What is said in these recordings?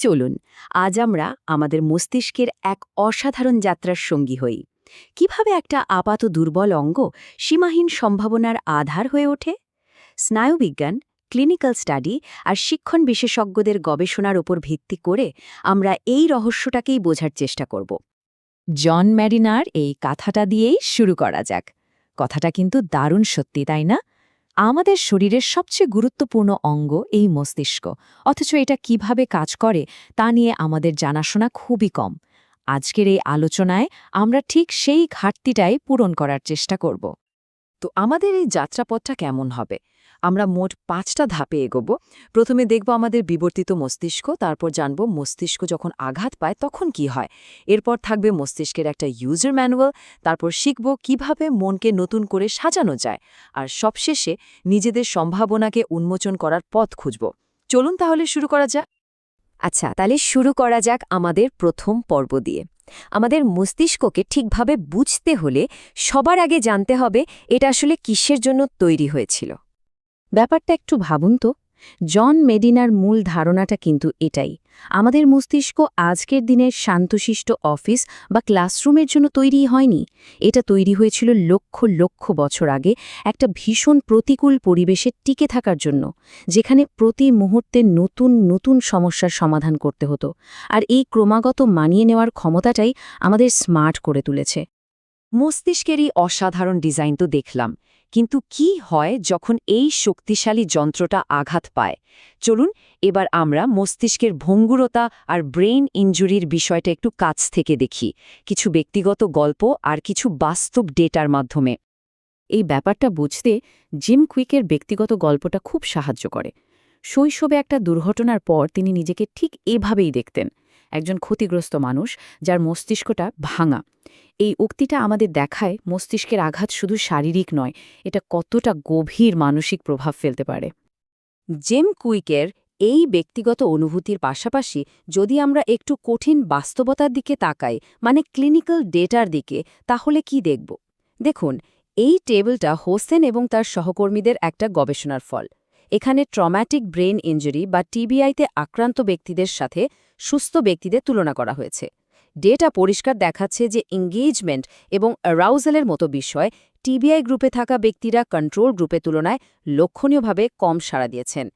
চলুন, আজ আমরা আমাদের মস্তিষ্কের এক অসাধারণ যাত্রার সঙ্গী হই। কীভাবে একটা আপাত দুর্বল অঙ্গ সীমাহীন সম্ভাবনার আধার হয়ে ওঠে? স্নায়ুবিজ্ঞান, ক্লিনিক্যাল স্টাডি আর শিক্ষণ বিশেষজ্ঞদের গবেষণার উপর ভিত্তি করে আমরা এই রহস্যটাকেই বোঝার চেষ্টা করব। জন ম্যারিনার এই কথাটা দিয়েই শুরু করা যাক। কথাটা কিন্তু দারুণ সত্যি, তাই না? আমাদের শরীরের সবচেয়ে গুরুত্বপূর্ণ অঙ্গ এই মস্তিষ্ক। অথচ এটা কীভাবে কাজ করে তা নিয়ে আমাদের জানাশোনা খুবই কম। আজকের এই আলোচনায় আমরা ঠিক সেই ঘাটতিটাই পূরণ করার চেষ্টা করব। তো আমাদের এই যাত্রাপথটা কেমন হবে? আমরা মোট পাঁচটা ধাপে এগোব। প্রথমে দেখব আমাদের বিবর্তিত মস্তিষ্ক, তারপর জানব মস্তিষ্ক যখন আঘাত পায় তখন কি হয়। এরপর থাকবে মস্তিষ্কের একটা ইউজার ম্যানুয়াল তারপর শিখব কীভাবে মনকে নতুন করে সাজানো যায়। আর সবশেষে নিজেদের সম্ভাবনাকে উন্মোচন করার পথ খুঁজব। চলুন তাহলে শুরু করা যাক। আচ্ছা তাহলে শুরু করা যাক আমাদের প্রথম পর্ব দিয়ে। আমাদের মস্তিষ্ককে ঠিকভাবে বুঝতে হলে সবার আগে জানতে হবে এটা আসলে কিসের জন্য তৈরি হয়েছিল। ব্যাপারটা একটু ভাবুন তো। জন মেডিনার মূল ধারণাটা কিন্তু এটাই। আমাদের মস্তিষ্ক আজকের দিনের শান্তশিষ্ট অফিস বা ক্লাসরুমের জন্য তৈরি হয়নি। এটা তৈরি হয়েছিল লক্ষ লক্ষ বছর আগে একটা ভীষণ প্রতিকূল পরিবেশে টিকে থাকার জন্য, যেখানে প্রতি মুহূর্তে নতুন নতুন সমস্যার সমাধান করতে হতো। আর এই ক্রমাগত মানিয়ে নেওয়ার ক্ষমতাটাই আমাদের স্মার্ট করে তুলেছে। মস্তিষ্কেরই অসাধারণ ডিজাইন তো দেখলাম। কিন্তু কি হয় যখন এই শক্তিশালী যন্ত্রটা আঘাত পায়? চলুন, এবার আমরা মস্তিষ্কের ভঙ্গুরতা আর ব্রেইন ইঞ্জুরির বিষয়টা একটু কাছ থেকে দেখি। কিছু ব্যক্তিগত গল্প আর কিছু বাস্তব ডেটার মাধ্যমে। এই ব্যাপারটা বুঝতে জিম কুইকের ব্যক্তিগত গল্পটা খুব সাহায্য করে। শৈশবে একটা দুর্ঘটনার পর তিনি নিজেকে ঠিক এভাবেই দেখতেন। একজন ক্ষতিগ্রস্ত মানুষ যার মস্তিষ্কটা ভাঙা। এই উক্তিটা আমাদের দেখায় মস্তিষ্কের আঘাত শুধু শারীরিক নয়, এটা কতটা গভীর মানসিক প্রভাব ফেলতে পারে। জেম কুইকের এই ব্যক্তিগত অনুভূতির পাশাপাশি যদি আমরা একটু কঠিন বাস্তবতার দিকে তাকাই মানে ক্লিনিক্যাল ডেটার দিকে, তাহলে কি দেখব? দেখুন, এই টেবিলটা হোসেন এবং তার সহকর্মীদের একটা গবেষণার ফল। এখানে ট্রম্যাটিক ব্রেন ইঞ্জুরি বা টিবিআইতে আক্রান্ত ব্যক্তিদের সাথে সুস্থ ব্যক্তিদের তুলনা করা হয়েছে। ডেটা পরিষ্কার দেখাচ্ছে যে এঙ্গেজমেন্ট এবং অ্যারাউজালের মতো বিষয় টিবিআই গ্রুপে থাকা ব্যক্তিরা কন্ট্রোল গ্রুপে তুলনায় লক্ষণীয়ভাবে কম সাড়া দিয়েছেন।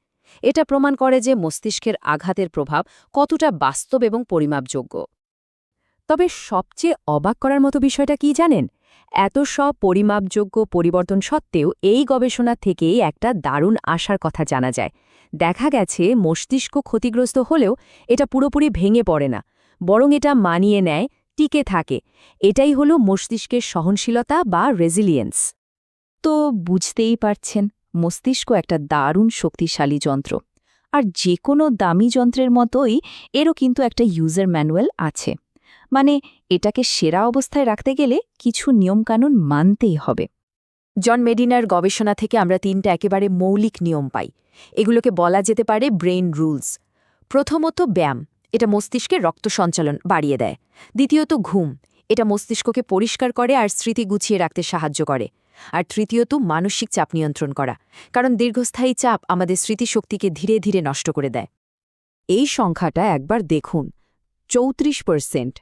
এটা প্রমাণ করে যে মস্তিষ্কের আঘাতের প্রভাব কতটা বাস্তব এবং পরিমাপযোগ্য। তবে সবচেয়ে অবাক করার মতো বিষয়টা কি জানেন? এত সব পরিমাপযোগ্য পরিবর্তন সত্ত্বেও এই গবেষণা থেকেই একটা দারুণ আশার কথা জানা যায়। দেখা গেছে মস্তিষ্ক ক্ষতিগ্রস্ত হলেও এটা পুরোপুরি ভেঙে পড়ে না, বরং এটা মানিয়ে নেয়, টিকে থাকে। এটাই হলো মস্তিষ্কের সহনশীলতা বা রেজিলিয়েন্স। তো বুঝতেই পারছেন, মস্তিষ্ক একটা দারুণ শক্তিশালী যন্ত্র। আর যে কোনো দামি যন্ত্রের মতোই এরও কিন্তু একটা ইউজার ম্যানুয়াল আছে। মানে এটাকে সেরা অবস্থায় রাখতে গেলে কিছু নিয়মকানুন মানতেই হবে। জন মেডিনার গবেষণা থেকে আমরা তিনটা একেবারে মৌলিক নিয়ম পাই। এগুলোকে বলা যেতে পারে ব্রেইন রুলস। প্রথমত ব্যায়াম, এটা মস্তিষ্কের রক্ত সঞ্চালন বাড়িয়ে দেয়। দ্বিতীয়ত ঘুম, এটা মস্তিষ্ককে পরিষ্কার করে আর স্মৃতি গুছিয়ে রাখতে সাহায্য করে। আর তৃতীয়ত মানসিক চাপ নিয়ন্ত্রণ করা, কারণ দীর্ঘস্থায়ী চাপ আমাদের স্মৃতিশক্তিকে ধীরে ধীরে নষ্ট করে দেয়। এই সংখ্যাটা একবার দেখুন, চৌত্রিশ পার্সেন্ট।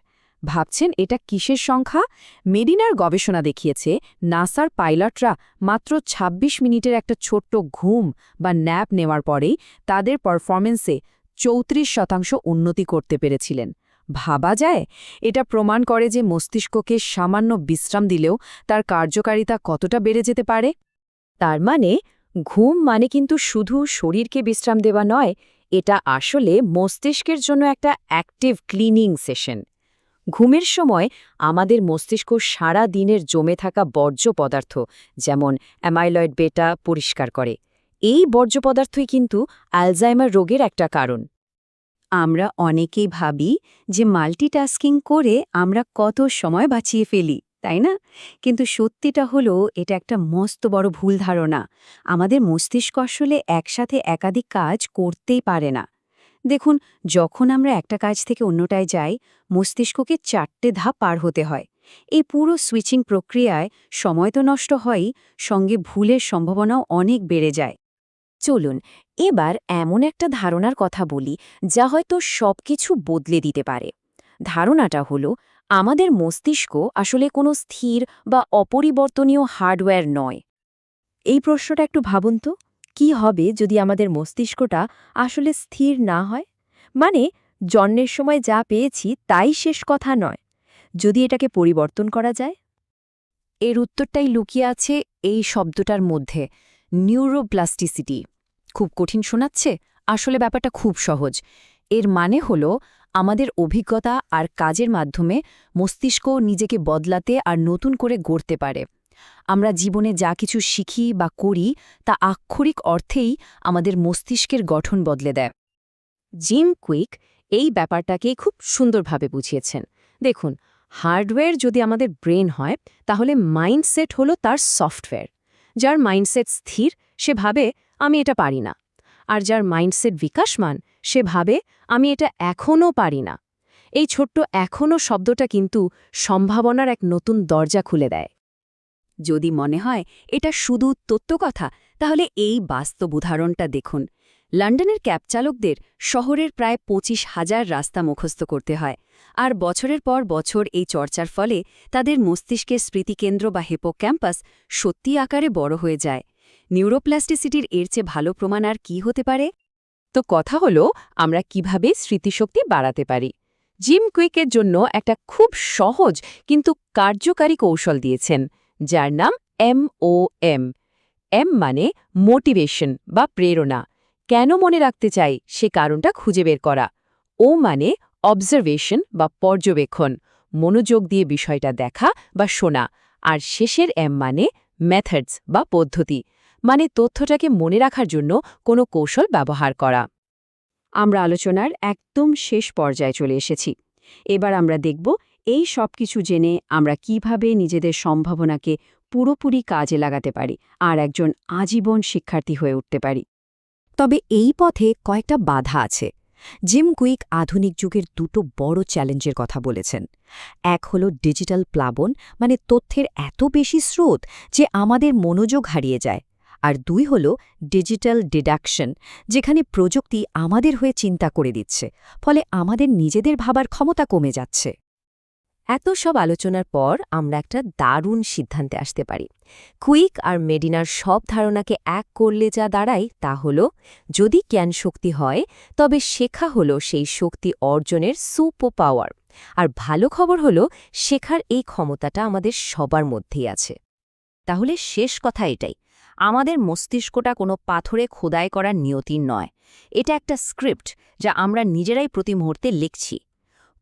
ভাবছেন এটা কিসের সংখ্যা? মেডিনার গবেষণা দেখিয়েছে, নাসার পাইলটরা মাত্র ২৬ মিনিটের একটা ছোট্ট ঘুম বা ন্যাপ নেওয়ার পরেই তাদের পারফরমেন্সে চৌত্রিশ শতাংশ উন্নতি করতে পেরেছিলেন। ভাবা যায়, এটা প্রমাণ করে যে মস্তিষ্ককে সামান্য বিশ্রাম দিলেও তার কার্যকারিতা কতটা বেড়ে যেতে পারে। তার মানে ঘুম মানে কিন্তু শুধু শরীরকে বিশ্রাম দেওয়া নয়, এটা আসলে মস্তিষ্কের জন্য একটা অ্যাক্টিভ ক্লিনিং সেশন। ঘুমের সময় আমাদের মস্তিষ্ক সারা দিনের জমে থাকা বর্জ্য পদার্থ, যেমন অ্যামাইলয়েড বেটা পরিষ্কার করে। এই বর্জ্য পদার্থই কিন্তু অ্যালজাইমার রোগের একটা কারণ। আমরা অনেকেই ভাবি যে মাল্টিটাস্কিং করে আমরা কত সময় বাঁচিয়ে ফেলি, তাই না? কিন্তু সত্যিটা হলো, এটা একটা মস্ত বড় ভুল ধারণা। আমাদের মস্তিষ্ক আসলে একসাথে একাধিক কাজ করতেই পারে না। দেখুন, যখন আমরা একটা কাজ থেকে অন্যটায় যাই, মস্তিষ্ককে চারটে ধাপ পার হতে হয়। এই পুরো সুইচিং প্রক্রিয়ায় সময় তো নষ্ট হয়ই, সঙ্গে ভুলের সম্ভাবনাও অনেক বেড়ে যায়। চলুন, এবার এমন একটা ধারণার কথা বলি, যা হয়তো সবকিছু বদলে দিতে পারে। ধারণাটা হলো, আমাদের মস্তিষ্ক আসলে কোনো স্থির বা অপরিবর্তনীয় হার্ডওয়্যার নয়। এই প্রশ্নটা একটু ভাবুন তো। কি হবে যদি আমাদের মস্তিষ্কটা আসলে স্থির না হয়? মানে জন্মের সময় যা পেয়েছি তাই শেষ কথা নয়। যদি এটাকে পরিবর্তন করা যায়? এর উত্তরটাই লুকিয়ে আছে এই শব্দটার মধ্যে নিউরোপ্লাস্টিসিটি খুব কঠিন শোনাচ্ছে, আসলে ব্যাপারটা খুব সহজ। এর মানে হল, আমাদের অভিজ্ঞতা আর কাজের মাধ্যমে মস্তিষ্ক নিজেকে বদলাতে আর নতুন করে গড়তে পারে। আমরা জীবনে যা কিছু শিখি বা করি, তা আক্ষরিক অর্থেই আমাদের মস্তিষ্কের গঠন বদলে দেয়। জিম কুইক এই ব্যাপারটাকে খুব সুন্দরভাবে বুঝিয়েছেন। দেখুন, হার্ডওয়্যার যদি আমাদের ব্রেন হয়, তাহলে মাইন্ডসেট হলো তার সফটওয়্যার। যার মাইন্ডসেট স্থির, সে ভাবে, আমি এটা পারি না। আর যার মাইন্ডসেট বিকাশমান, সে ভাবে, আমি এটা এখনও পারি না। এই ছোট্ট এখনও শব্দটা কিন্তু সম্ভাবনার এক নতুন দরজা খুলে দেয়। যদি মনে হয় এটা শুধু তত্ত্বকথা, তাহলে এই বাস্তব উদাহরণটা দেখুন। লন্ডনের ক্যাব চালকদের শহরের প্রায় পঁচিশ হাজার রাস্তা মুখস্থ করতে হয়, আর বছরের পর বছর এই চর্চার ফলে তাদের মস্তিষ্কের স্মৃতিকেন্দ্র বা হেপো ক্যাম্পাস সত্যি আকারে বড় হয়ে যায়। নিউরোপ্লাস্টিসিটির এর চেয়ে ভালো প্রমাণ আর কি হতে পারে? তো কথা হলো, আমরা কীভাবে স্মৃতিশক্তি বাড়াতে পারি? জিম কুইকের জন্য একটা খুব সহজ কিন্তু কার্যকারী কৌশল দিয়েছেন। যার নাম এম ও এম এম মানে মোটিভেশন বা প্রেরণা। কেন মনে রাখতে চাই? সে কারণটা খুঁজে বের করা। ও মানে অবজারভেশন বা পর্যবেক্ষণ। মনোযোগ দিয়ে বিষয়টা দেখা বা শোনা। আর শেষের এম মানে মেথডস বা পদ্ধতি। মানে তথ্যটাকে মনে রাখার জন্য কোনো কৌশল ব্যবহার করা। আমরা আলোচনার একদম শেষ পর্যায়ে চলে এসেছি। এবার আমরা দেখব এই সব কিছু জেনে আমরা কীভাবে নিজেদের সম্ভাবনাকে পুরোপুরি কাজে লাগাতে পারি আর একজন আজীবন শিক্ষার্থী হয়ে উঠতে পারি। তবে এই পথে কয়েকটা বাধা আছে। জিম কুইক আধুনিক যুগের দুটো বড় চ্যালেঞ্জের কথা বলেছেন। এক হলো ডিজিটাল প্লাবন মানে তথ্যের এত বেশি স্রোত যে আমাদের মনোযোগ হারিয়ে যায়। আর দুই হলো ডিজিটাল ডিডাকশন, যেখানে প্রযুক্তি আমাদের হয়ে চিন্তা করে দিচ্ছে, ফলে আমাদের নিজেদের ভাবার ক্ষমতা কমে যাচ্ছে। এত সব আলোচনার পর আমরা একটা দারুণ সিদ্ধান্তে আসতে পারি। কুইক আর মেডিনার সব ধারণাকে এক করলে যা দাঁড়ায় তা হল, যদি জ্ঞান শক্তি হয়, তবে শেখা হল সেই শক্তি অর্জনের সুপো পাওয়ার আর ভালো খবর হল, শেখার এই ক্ষমতাটা আমাদের সবার মধ্যেই আছে। তাহলে শেষ কথা এটাই। আমাদের মস্তিষ্কটা কোনো পাথরে খোদাই করার নিয়তি নয়। এটা একটা স্ক্রিপ্ট যা আমরা নিজেরাই প্রতি মুহূর্তে লিখছি।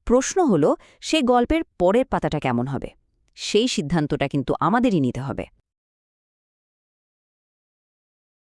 প্রশ্ন হলো সে গল্পের পরের পাতাটা কেমন হবে? সেই সিদ্ধান্তটা কিন্তু আমাদেরই নিতে হবে।